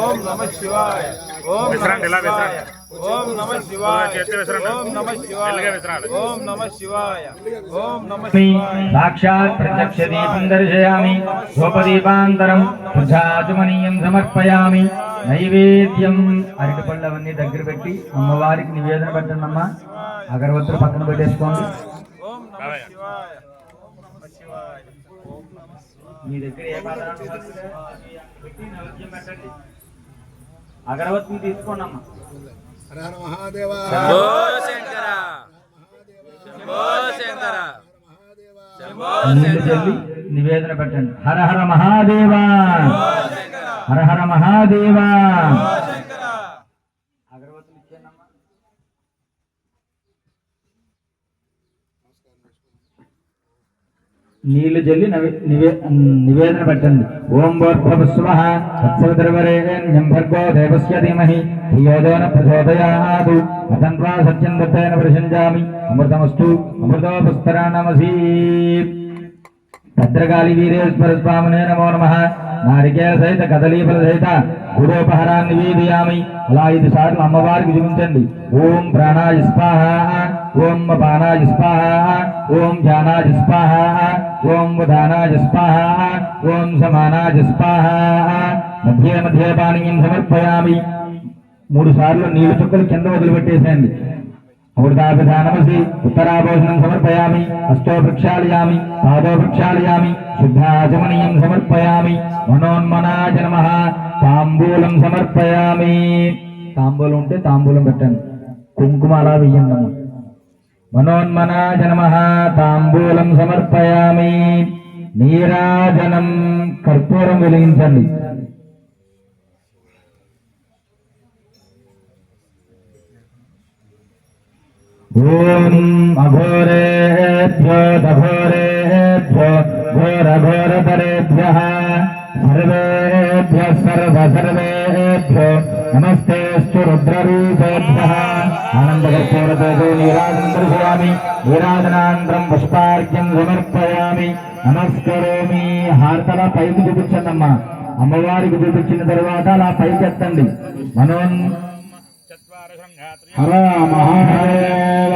ఓం నమ శివాయ. ఓం విసరండి, ఇలా విసరండి. ఓం నమ శివాయ. విసరండి. ఓం నమ శివాయ. విసరాలి. ఓం నమ శివాయ. ఓం నమ మీ శివాయ. సాక్షాత్ ప్రత్యక్ష దీపం దర్శయామి ధూపదీపాంతరం శుద్ధాచమనీయం సమర్పయామి. నైవేద్యం అరటిపళ్ళు అవన్నీ దగ్గర పెట్టి అమ్మవారికి నివేదన పెట్టండి అమ్మా అగరవత్తులు పక్కన పెట్టేసుకోండి. ఓం నమ శివాయ ఓం నమ శివాయ. ఓం నమ శివాయ. మీ దగ్గర ఏ పెట్టి నైవేద్యం పెట్టండి. అగరవత్తులు తీసుకోండి అమ్మా హర హర మహాదేవ. నీళ్ళు చల్లి నివేదన పెట్టండి. హర హర మహాదేవా. హర హర మహాదేవా. అగరవత్తులు ఇచ్చేయండమ్మా. నీళ్ళు జల్లి నివేదన పెట్టండి. ఓం భోర్భవస్వ తత్సవితర్వరేణ్యం భర్గో దేవస్య ధీమహి. ధియోదోన ప్రచోదయాదు అతన్వా సత్యం దత్తైన ప్రశంజామి. అమృతమస్తు. అమృతోపస్తరాణమసీ భద్రకాళి వీరేశ్వర స్వామినే నమో నమ. నారికేల సహిత కదలీఫల సహిత గుడోపహారాన్ని నివేదయామి అలా ఐదు సార్లు అమ్మవారికి చూపించండి. ఓం ప్రాణాయ స్వాహ. ఓం పానాయ స్వాహ ఓం ధ్యానాయ స్వాహ ఓం ఉదానాయ స్వాహ ఓం సమానాయ స్వాహ. మధ్య మధ్య పానీయం సమర్పయామి. మూడు సార్లు నీళ్ళు చుక్కలు కింద వదిలిపెట్టేసేయండి. అమృతాభిధానమసి ఉత్తరాభోజనం సమర్పయామి. హస్తో వృక్షాలయామి పాదో వృక్షాలయామి శుద్ధాచమనీయం సమర్పయామి. మనోన్మనాయ నమ. తాంబూలం సమర్పయామి. తాంబూలం ఉంటే తాంబూలం పెట్టండి. కుంకుమ అలా వెయ్యండి అమ్మ మనోన్మనాయ నమ తాంబూలం సమర్పయామి నీరాజనం కర్పూరం వెలిగించండి ఓం అఘోరేభ్యో దఘోరేభ్యో ఘోరఘోరతరేభ్యः సర్వేభ్యः సర్వ సర్వేభ్యో నమస్తేస్తు రుద్రరూపేభ్యः ఆనందకర్పూరతో నీరాజనం దర్శయామి పుష్పార్ఘ్యం సమర్పయామి నమస్కరోమి హారతల పైకి చూపించండమ్మా అమ్మవారికి చూపించిన తర్వాత అలా పైకి ఎత్తండి మనోన్ చత్వార హర మహాదేవ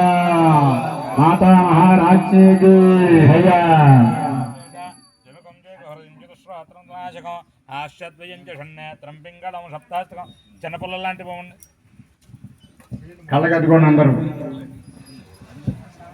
మాతా మహారాజ్కి హయ ఆశ్చద్వయం చ షణ్నేత్రం పింగళం సప్తాస్తకం చిన్నపిల్లలు లాంటి బాగుంది కళ్ళ కట్టుకోండి అందరూ.